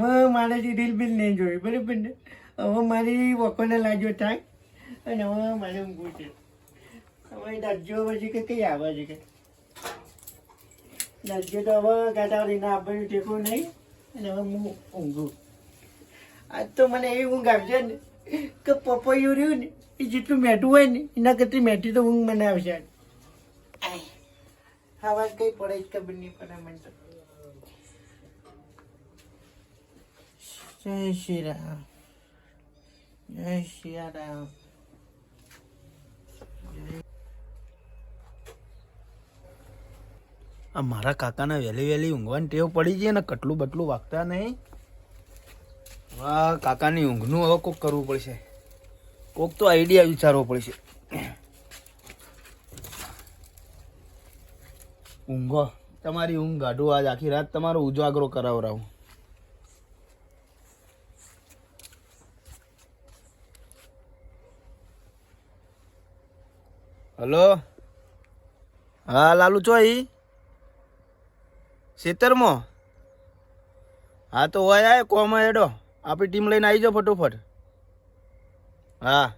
હવે મારાથી reel bill નહીં જોયું બરાબર ને? હવે મારી વકોને લાગ્યો થાય અને હવે મારે ઊંઘું છે. હવે દાજ્યો પછી કે કઈ આવે છે કે? દાજ્યો તો હવે ગાડાવાળીને આપવાનું ટેકો નહીં અને હવે હું ઊંઘું. આજ તો મને એવી ઊંઘ આવશે ને કે પપૈયું રહ્યું ને એ જેટલું મેઠું હોય ને એના કરતી મેઠી તો ઊંઘ મને આવશે. આય. હવા કઈ પડે જ ખબર નહીં પડે મને તો. જય શ્રી જય શ્રી રામ આ મારા કાકાને વહેલી વહેલી ઊંઘવાની ટેવ પડી ગઈ ને કટલું બટલું વાગતા નહીં. વાહ, કાકાની ઊંઘનું હવે કોક કરવું પડશે. કોક તો આઈડિયા વિચારવો પડશે. ઊંઘો. તમારી ઊંઘ ગાઢું આજ આખી રાત તમારો ઉજાગરો કરાવરાવું. હલો? હા, લાલુ ચોઈ? ખેતરમાં હા, તો હોય, આય, કોમ હેડો. આપણી ટીમ લઈને આવી જાઓ ફટોફટ. હા.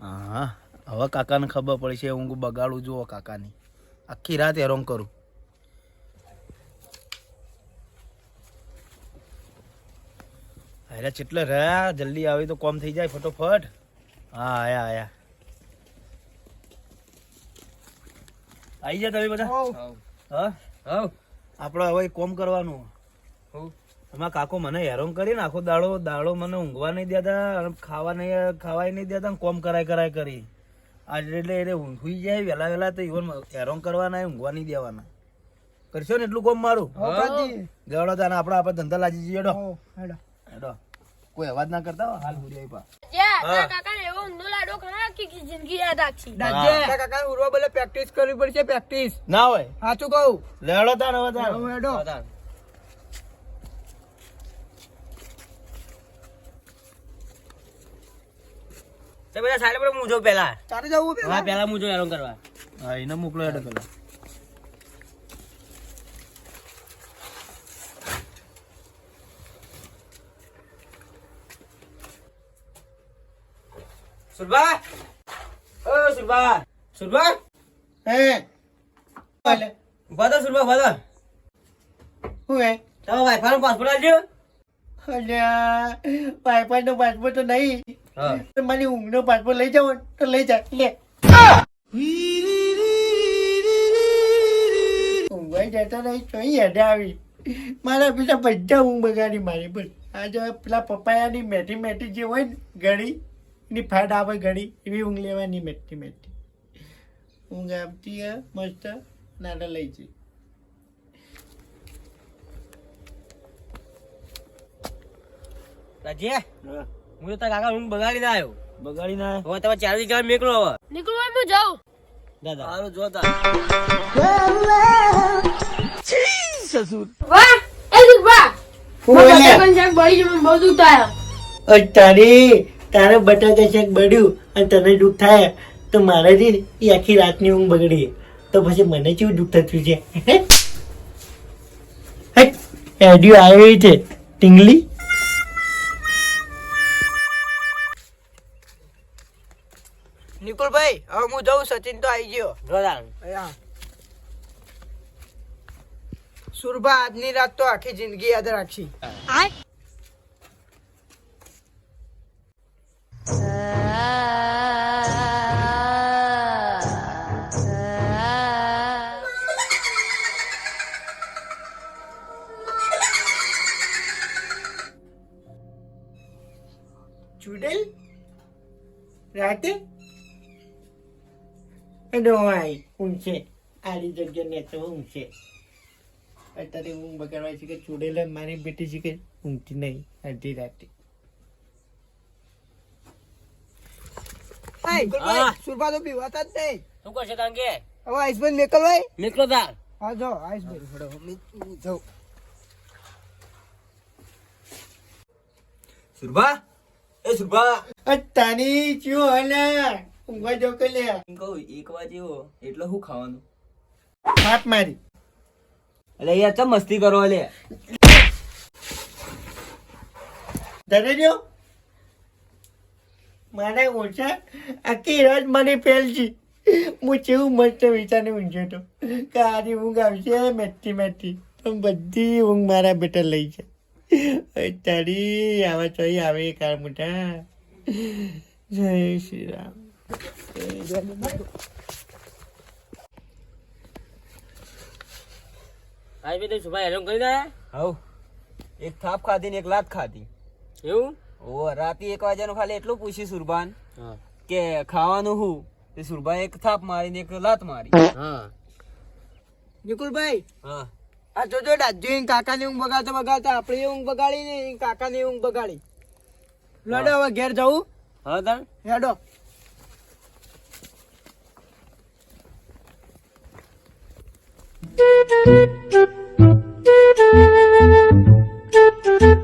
હા, હવે કાકાને ખબર પડી છે હું બગાડું જુઓ કાકાની. આખી રાત હેરોંગ કરું. અરે, ચેટલે રહ્યા? જલ્દી આવી તો કોમ થઈ જાય ફટોફટ. હા, આયા આયા. આવી જા તમે બધા. હા? હા આપણે હવે કોમ કરવાનું. એમાં કાકો મને હેરાન કરીને આખો દાડો દાડો મને ઊંઘવા નહીં દેતા અને ખાવા નહીં ખાવાય નહીં દેતા કોમ કરાય કરાય કરી. આજે એટલે એટલે ઊંઘી જાય વહેલા વહેલા તો ઈવન હેરાન કરવાના ઊંઘવા નહીં દેવાના. કરશો ને એટલું કોમ મારું? ગવડો તાને આપણે આપણે ધંધા લાજી જઈએ કોઈ અવાજ ના કરતા હો, હાલ ભૂરી આપ્યા જ્યાં હા. તારા કાકાને એવો ઊંધો લાડો ખરા કે આખી જિંદગી યાદ રાખી? હા. કાકા ઉરવા બોલે પ્રેક્ટિસ કરવી પડશે પ્રેક્ટિસ ના હોય. સાચું કહું. લેડો તાન હવે તાન. હેડો. તો બધા સાઈડ પર મૂજો પેલા તારે જવું હા પેલા મૂજો એરો કરવા. હા એને મોકલો એડો પેલા. સુરભા? ઓ સુરભા. સુરભા? હે. બોલે ઊભા સુરભા ઊભા હું હે? તમે વાઈફાઈ નો પાસપોર્ટ આવજો અલ્યા વાઈફાઈ નો પાસપોર્ટ તો નહીં. તો મારી ઊંઘ નો પાસપોર્ટ લઈ જાવ તો લઈ જા લે. ઊંઘવાઈ જતા નહીં ચોઈ હેડે આવી. મારા બીજા બધા ઊંઘ બગાડી મારી બોલ આજે પેલા પપાયાની મેઠી મેઠી જે હોય ને ઘડી એની ફાટ આવે ઘડી એવી ઊંઘ લેવાની મેઠી મેઠી ઊંઘ આવતી મસ્ત નાના લઈ જઈ રાજે હું. તો તારા કાકા ઊંઘ બગાડીને આવ્યો. બગાડી ના હવે તમે ચાર વાગે નીકળો હવે? નીકળો હું જાઉં. દાદા. સારું જોતા વાહ! એ દુર્ભા હું બોલે બટાકાનું બળી જમ બહુ દુઃખ થાય. તારી તારે બટાકા શાક બળ્યું અને તને દુઃખ થાય તો મારાથી એ આખી રાતની ઊંઘ બગડી. તો પછી મને કેવું દુઃખ થતું છે? એડિયો આવી છે. ટીંગલી? નિકુલભાઈ હવે હું જઉં સચિન તો આવી ગયો. જોતા સુરભા આજની રાત તો આખી જિંદગી યાદ રાખી. ચૂડેલ રાતે ડોવાઈ ઊંઘશે. આડી જગ્યા ને તો ઊંઘશે. અત્યારે ઊંઘ બગાડવા છે કે ચૂડેલ મારી બેટી છે કે ઊંઘતી નહીં અડધી રાતે. સુરભા તો પીવાતા જ નહીં. શું કરશે કે હવે આઈસભાઈ નીકળવાય નીકળો તાર. હા જો આઈસભાઈ જાઉં સુરભા? એ સુરભા. તારી ચિયો હલા? ઊંઘવા જો કે લે? કહું એક એવો એટલે શું ખાવાનું? હાથ મારી. એટલે યાર ચમ મસ્તી કરો લે? ધરે જો મારા ઓછા આખી રાત મને પેલજી હું કેવું મસ્ત વિચારને ઊંઘ્યો તો. કે ઊંઘ આવશે મેથી મેથી પણ બધી ઊંઘ મારા બેટા લઈ છે અય તારી આવા ચોઈ આવે કાર મોટા જય શ્રી રામ. ભાઈ બે સુભા હેરાન કરી દે. હવ. એક થાપ ખાધી ને એક લાત ખાધી. એવું? ઓ રાતે એક વાગ્યાનું ખાલી એટલું પૂછ્યું સુરભાન કે ખાવાનું હું? તે સુરબાન એક થાપ મારી ને એક લાત મારી. હા. નિકુલભાઈ હા. આ જોજો દાદુ કાકાની ઊંઘ બગાડતા બગાડતા આપણી ઊંઘ બગાડી ને કાકાની ઊંઘ બગાડી. લડો હવે ઘેર જવું. હા તાર હેડો Thank you.